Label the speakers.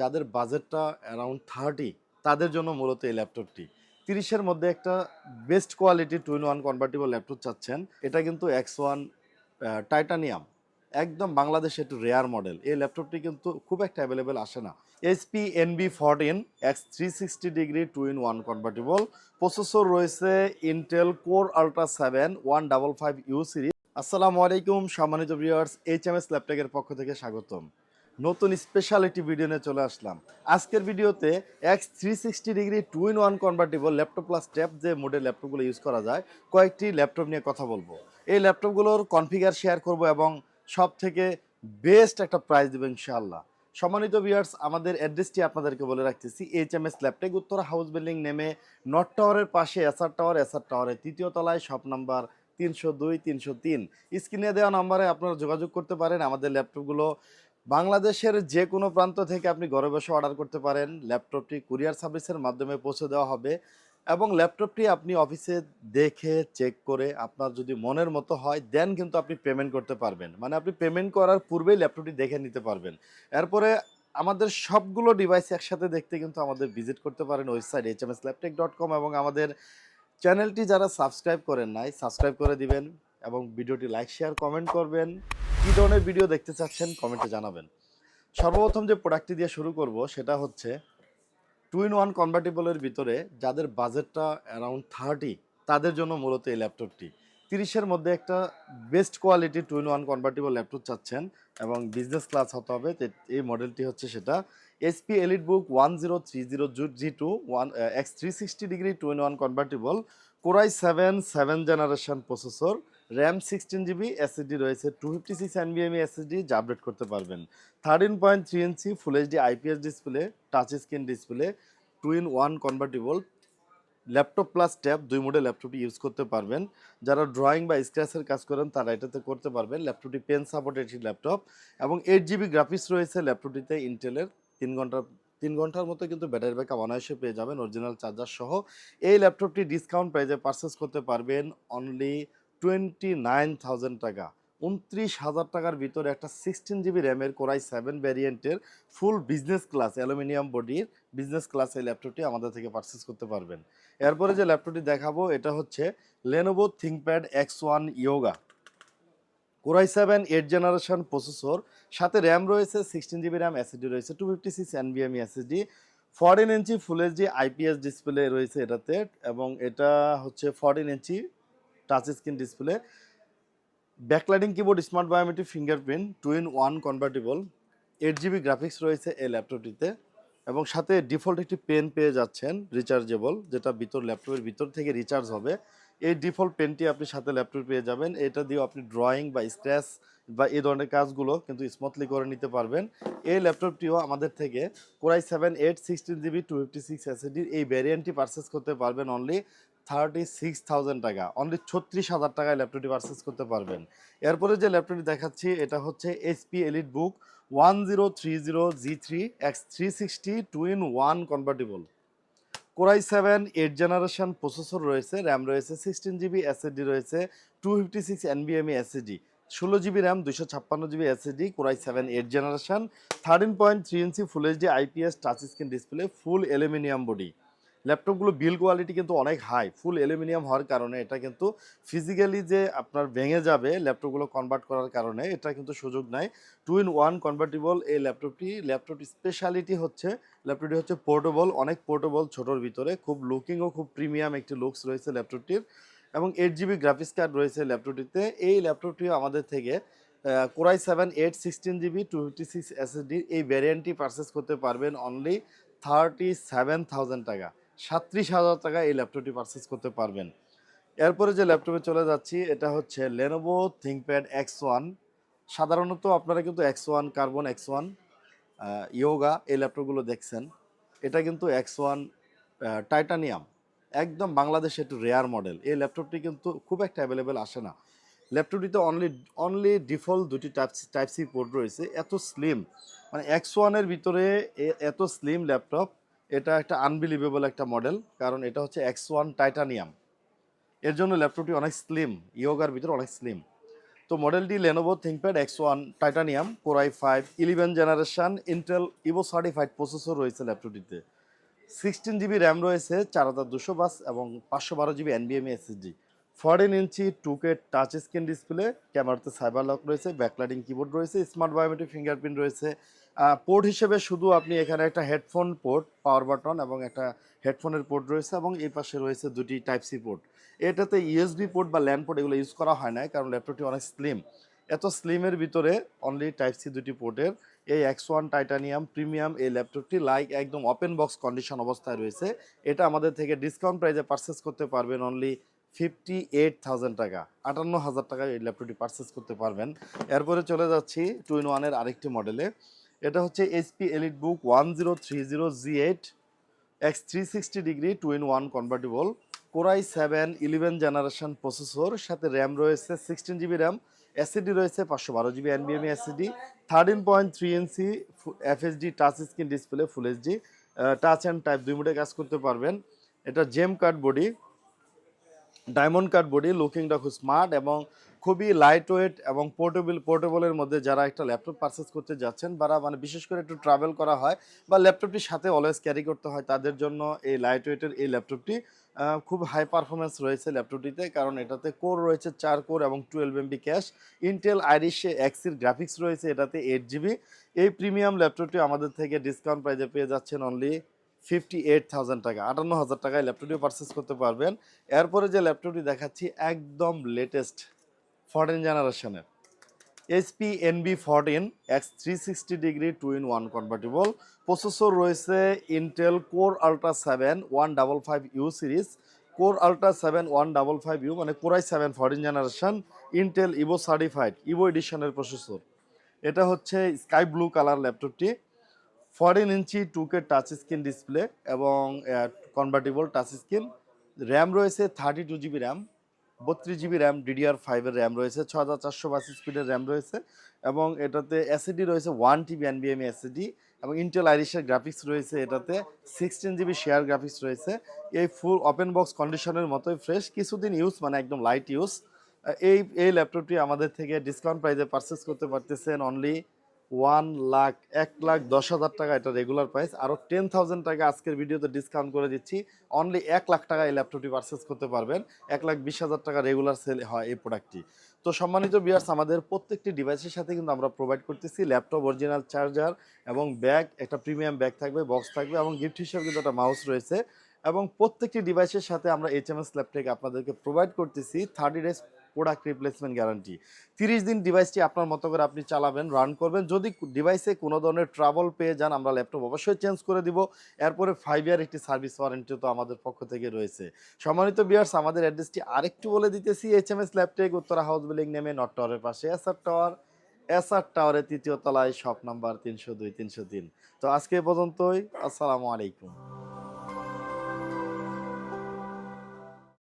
Speaker 1: যাদের বাজেটটা around thirty তাদের জন্য মূলত এই ল্যাপটপটি। তিরিশের মধ্যে একটা best quality two in one convertible laptop চাচ্ছেন। এটা কিন্তু এক্স ওয়ান টাইটানিয়াম একদম বাংলাদেশে একটু রেয়ার মডেল এই ল্যাপটপটি কিন্তু খুব একটা অ্যাভেলেবেল আসে না। HP NB fourteen X three sixty degree two in one convertible processor রয়েছে Intel core ultra seven one double five U series আসসালামু আলাইকুম, সম্মানিত ভিউয়ার্স এইচ এম এস ল্যাপটপের পক্ষ থেকে স্বাগতম। নতুন স্পেশালিটি ভিডিও নিয়ে চলে আসলাম। আজকের ভিডিওতে X three sixty degree two in one convertible laptop plus tab যে মডেল ল্যাপটপগুলো ইউজ করা যায়, কয়েকটি ল্যাপটপ নিয়ে কথা বলব। এই ল্যাপটপগুলোর কনফিগার শেয়ার করব এবং সব থেকে বেস্ট একটা প্রাইস দেবো ইনশাআল্লাহ। সম্মানিত ভিউয়ার্স আমাদের অ্যাড্রেসটি আপনাদেরকে বলে রাখতেছি H M S Laptech Uttara house building নেমে নর্থ টাওয়ারের পাশে এসআর টাওয়ার এসআর টাওয়ারের তৃতীয় তলায় শপ নাম্বার তিনশো দুই, তিনশো তিন। স্ক্রিনে দেওয়া নাম্বারে আপনারা যোগাযোগ করতে পারেন। আমাদের ল্যাপটপগুলো বাংলাদেশের যে কোনো প্রান্ত থেকে আপনি ঘরে বসে অর্ডার করতে পারেন। ল্যাপটপটি কুরিয়ার সার্ভিসের মাধ্যমে পৌঁছে দেওয়া হবে এবং ল্যাপটপটি আপনি অফিসে দেখে চেক করে আপনার যদি মনের মতো হয় দেন কিন্তু আপনি পেমেন্ট করতে পারবেন। মানে আপনি পেমেন্ট করার পূর্বেই ল্যাপটপটি দেখে নিতে পারবেন। এরপরে আমাদের সবগুলো ডিভাইস একসাথে দেখতে কিন্তু আমাদের ভিজিট করতে পারেন website H M S Laptech dot com এবং আমাদের চ্যানেলটি যারা সাবস্ক্রাইব করেন নাই সাবস্ক্রাইব করে দিবেন। এবং ভিডিওটি লাইক, শেয়ার, কমেন্ট করবেন। কী ধরনের ভিডিও দেখতে চাচ্ছেন কমেন্টে জানাবেন। সর্বপ্রথম যে প্রোডাক্টটি দিয়ে শুরু করব সেটা হচ্ছে টু ইন ওয়ান কনভার্টেবলের ভিতরে যাদের বাজেটটা অ্যারাউন্ড থার্টি তাদের জন্য মূলত এই ল্যাপটপটি। তিরিশের মধ্যে একটা best quality two in one convertible laptop চাচ্ছেন এবং বিজনেস ক্লাস হতে হবে। এই মডেলটি হচ্ছে সেটা SP EliteBook one zero three zero G two one X three sixty degree two in one convertible core i seven seven generation processor RAM sixteen GB SSD রয়েছে two fifty six এনবিএমই SSD যা update করতে পারবেন। Thirteen point three inch full HD IPS display touch screen display two in one convertible laptop plus tab দুই model ল্যাপটপটি use করতে পারবেন। যারা ড্রয়িং বা স্ক্র্যাচের কাজ করেন, তারা এটাতে করতে পারবেন। ল্যাপটপটি পেন সাপোর্টেড ল্যাপটপ এবং এইট জিবি গ্রাফিক্স রয়েছে ল্যাপটপটিতে ইন্টেলের তিন ঘণ্টা, তিন ঘণ্টার মতো কিন্তু ব্যাটারি ব্যাকআপ অনায়াসে পেয়ে যাবেন অরিজিনাল চার্জার সহ। এই ল্যাপটপটি ডিসকাউন্ট প্রাইজে পারচেস করতে পারবেন অনলি টোয়েন্টি নাইন থাউজেন্ড টাকা। উনত্রিশ হাজার টাকার ভিতরে একটা সিক্সটিন জিবি র্যামের কোরাই সেভেন ভ্যারিয়েন্টের ফুল বিজনেস ক্লাস অ্যালুমিনিয়াম বডির বিজনেস ক্লাস এই ল্যাপটপটি আমাদের থেকে পারচেস করতে পারবেন। এরপরে যে ল্যাপটপটি দেখাবো, এটা হচ্ছে Lenovo ThinkPad X one Yoga core i seven eight generation processor সাথে র্যাম রয়েছে সিক্সটিন জিবি র্যাম এসএসডি রয়েছে two fifty six এনবিএমই SSD fourteen inch full HD IPS display রয়েছে এটাতে, এবং এটা হচ্ছে fourteen inch touch screen display backlighting keyboard smart biometric fingerprint two in one convertible eight GB graphics রয়েছে এই ল্যাপটপটিতে এবং সাথে ডিফল্ট একটি পেন পেয়ে যাচ্ছেন রিচার্জেবল যেটা ভিতর ল্যাপটপের ভিতর থেকে রিচার্জ হবে। এই ডিফল্ট পেনটি আপনি সাথে ল্যাপটপ পেয়ে যাবেন। এটা দিয়েও আপনি ড্রয়িং বা স্ক্র্যাচ বা এই ধরনের কাজগুলো কিন্তু স্মুথলি করে নিতে পারবেন। এই ল্যাপটপটিও আমাদের থেকে core i seven eight sixteen GB two fifty six এসএডির এই ভ্যারিয়েন্টটি পারচেস করতে পারবেন অনলি থার্টি সিক্স থাউজেন্ড টাকা। অনলি ছত্রিশ হাজার টাকায় ল্যাপটপটি পারচেস করতে পারবেন। এরপরে যে ল্যাপটপটি দেখাচ্ছি, এটা হচ্ছে HP EliteBook one zero three zero G three X three sixty two in one convertible core i seven eight generation processor রয়েছে র্যাম রয়েছে সিক্সটিন জিবি এসএসডি রয়েছে টু ফিফটি সিক্স এনবিএমই এসএসডি ষোলো জিবি র্যাম দুশো ছাপ্পান্ন GB SSD core i seven eight generation thirteen point three inch full HD IPS touch screen display full aluminium body ল্যাপটপগুলো build quality কিন্তু অনেক high ফুল aluminium হওয়ার কারণে এটা কিন্তু ফিজিক্যালি যে আপনার ভেঙে যাবে ল্যাপটপগুলো কনভার্ট করার কারণে, এটা কিন্তু সুযোগ নাই। টু ইন ওয়ান কনভার্টেবল এই ল্যাপটপটি ল্যাপটপটি স্পেশালিটি হচ্ছে, ল্যাপটপটি হচ্ছে পোর্টেবল অনেক পোর্টেবল ছোটোর ভিতরে, খুব লুকিংও খুব প্রিমিয়াম একটি লুকস রয়েছে ল্যাপটপটির এবং এইট জিবি গ্রাফিক্স কার্ড রয়েছে ল্যাপটপটিতে। এই ল্যাপটপটি আমাদের থেকে core i seven eight sixteen GB two fifty six এসএসডির এই ভ্যারিয়েন্টটি পারচেস করতে পারবেন অনলি থার্টি সেভেন থাউজেন্ড টাকা। সাত্রিশ হাজার টাকা এই ল্যাপটপটি পারচেস করতে পারবেন। এরপরে যে ল্যাপটপে চলে যাচ্ছি, এটা হচ্ছে লেনোভো থিঙ্কপ্যাড এক্স ওয়ান সাধারণত আপনারা কিন্তু X one carbon X one Yoga এই ল্যাপটপগুলো দেখছেন। এটা কিন্তু এক্স ওয়ান টাইটানিয়াম একদম বাংলাদেশে একটু রেয়ার মডেল এই ল্যাপটপটি কিন্তু খুব একটা অ্যাভেলেবেল আসে না। ল্যাপটপটিতে অনলি অনলি ডিফল্ট দুটি টাইপ টাইপ সি পোর্ট রয়েছে। এত স্লিম মানে এক্স ওয়ানের ভিতরে এত স্লিম ল্যাপটপ এটা একটা আনবিলিভেবল একটা মডেল কারণ এটা হচ্ছে এক্স ওয়ান টাইটানিয়াম এর জন্য ল্যাপটপটি অনেক স্লিম ইয়োগার ভিতরে অনেক স্লিম তো মডেলটি Lenovo ThinkPad X one titanium core i five eleven generation Intel Evo certified processor রয়েছে ল্যাপটপটিতে। সিক্সটিন জিবি র্যাম রয়েছে, চার হাজার দুশো বাস এবং পাঁচশো বারো GB এনবিএমই SSD fourteen inch two K touch screen display ক্যামেরাতে সাইবার লক রয়েছে ব্যাকলাইটিং কিবোর্ড রয়েছে স্মার্ট বায়োমেট্রিক ফিঙ্গারপ্রিন্ট রয়েছে। পোর্ট হিসেবে শুধু আপনি এখানে একটা হেডফোন পোর্ট পাওয়ার বাটন এবং একটা হেডফোনের পোর্ট রয়েছে এবং এই পাশে রয়েছে দুটি টাইপ সি পোর্ট এটাতে ইউএসবি পোর্ট বা ল্যান্ড পোর্ট এগুলো ইউজ করা হয় না কারণ ল্যাপটপটি অনেক স্লিম এত স্লিমের ভিতরে অনলি টাইপ সি দুটি পোর্টের এই এক্স ওয়ান টাইটানিয়াম প্রিমিয়াম এই ল্যাপটপটি লাইক একদম ওপেন বক্স কন্ডিশন অবস্থায় রয়েছে। এটা আমাদের থেকে ডিসকাউন্ট প্রাইসে পারচেস করতে পারবেন অনলি ফিফটি এইট থাউজেন্ড টাকা, আটান্ন হাজার টাকায় এই ল্যাপটপটি পারচেস করতে পারবেন। এরপরে চলে যাচ্ছি টু ইন ওয়ানের আরেকটি মডেলে এটা হচ্ছে HP EliteBook one zero three zero G eight X three sixty degree two in one convertible core i seven eleven generation processor সাথে র্যাম রয়েছে সিক্সটিন জিবি র্যাম এসিডি রয়েছে পাঁচশো বারো GB এনবিএমই SSD thirteen point three inch FHD touch screen display full HD touch and type দুই মোডে কাজ করতে পারবেন। এটা gem card body diamond cut body লুকিংটা খুব স্মার্ট এবং খুবই লাইট ওয়েট এবং পোর্টেবল পোর্টেবলের মধ্যে যারা একটা ল্যাপটপ পারচেস করতে যাচ্ছেন বা মানে বিশেষ করে একটু ট্রাভেল করা হয় বা ল্যাপটপটির সাথে অলওয়েজ ক্যারি করতে হয়, তাদের জন্য এই লাইট ওয়েটের এই ল্যাপটপটি খুব হাই পারফরমেন্স রয়েছে ল্যাপটপটিতে কারণ এটাতে কোর রয়েছে চার কোর এবং টুয়েলভ এমবি ক্যাশ ইন্টেল আইরিশে এক্সির গ্রাফিক্স রয়েছে, এটাতে এইট জিবি এই প্রিমিয়াম ল্যাপটপটি আমাদের থেকে ডিসকাউন্ট প্রাইজে পেয়ে যাচ্ছেন অনলি ফিফটি এইট থাউজেন্ড টাকা, আটান্ন হাজার টাকায় ল্যাপটপটিও পারচেস করতে পারবেন। এরপরে যে ল্যাপটপটি দেখাচ্ছি, একদম লেটেস্ট ফোরটিন জেনারেশনের HP Envy fourteen X three sixty degree two in one convertible processor রয়েছে Intel core ultra seven one double five U series core ultra seven one double five U মানে core i seven fourteen generation Intel Evo certified Evo এডিশনের processor এটা হচ্ছে sky blue colour ল্যাপটপটি fourteen inch two K touch screen display এবং convertible touch screen RAM রয়েছে thirty two GB RAM বত্রিশ GB RAM DDR ফাইভের RAM রয়েছে ছ হাজার চারশো বাস স্পিডের র্যাম রয়েছে এবং এটাতে এসিডি রয়েছে ওয়ান টিবি এনবিএমই এসিডি এবং ইন্টেল আইরিশের গ্রাফিক্স রয়েছে এটাতে সিক্সটিন জিবি শেয়ার গ্রাফিক্স রয়েছে। এই ফুল ওপেন বক্স কন্ডিশনের মতোই ফ্রেশ কিছুদিন ইউজ মানে একদম লাইট ইউজ এই এই ল্যাপটপটি আমাদের থেকে ডিসকাউন্ট প্রাইসে পারচেস করতে পারতেছেন অনলি ওয়ান লাখ, এক লাখ দশ হাজার টাকা এটা রেগুলার প্রাইস আরও টেন থাউজেন্ড টাকা আজকের ভিডিওতে ডিসকাউন্ট করে দিচ্ছি। অনলি এক লাখ টাকা এই ল্যাপটপটি পারচেস করতে পারবেন। এক লাখ বিশ হাজার টাকা রেগুলার সেল হয় এই প্রোডাক্টটি তো সম্মানিত বিয়ার্স আমাদের প্রত্যেকটি ডিভাইসের সাথে কিন্তু আমরা প্রোভাইড করতেছি। ল্যাপটপ অরিজিনাল চার্জার এবং ব্যাগ একটা প্রিমিয়াম ব্যাগ থাকবে বক্স থাকবে এবং গিফট হিসেবে কিন্তু একটা মাউস রয়েছে। এবং প্রত্যেকটি ডিভাইসের সাথে আমরা এইচ এম এস ল্যাপটপ আপনাদেরকে প্রোভাইড করতেছি। Thirty days product replacement guarantee তিরিশ দিন ডিভাইসটি আপনার মতো করে আপনি চালাবেন রান করবেন। যদি ডিভাইসে কোনো ধরনের ট্রাবল পেয়ে যান, আমরা ল্যাপটপ অবশ্যই চেঞ্জ করে দিব। এরপরে ফাইভ ইয়ার একটি সার্ভিস ওয়ারেন্টিও তো আমাদের পক্ষ থেকে রয়েছে। সম্মানিত বিয়ার্স আমাদের অ্যাড্রেসটি আরেকটু বলে দিতেছি। H M S Laptech Uttara house building নেমে নট টাওয়ারের পাশে। এসআর টাওয়ার এস এসআর টাওয়ারের তৃতীয় তলায় শপ নাম্বার তিনশো দুই, তিনশো তিন। তো আজকে পর্যন্তই। আসসালামু আলাইকুম।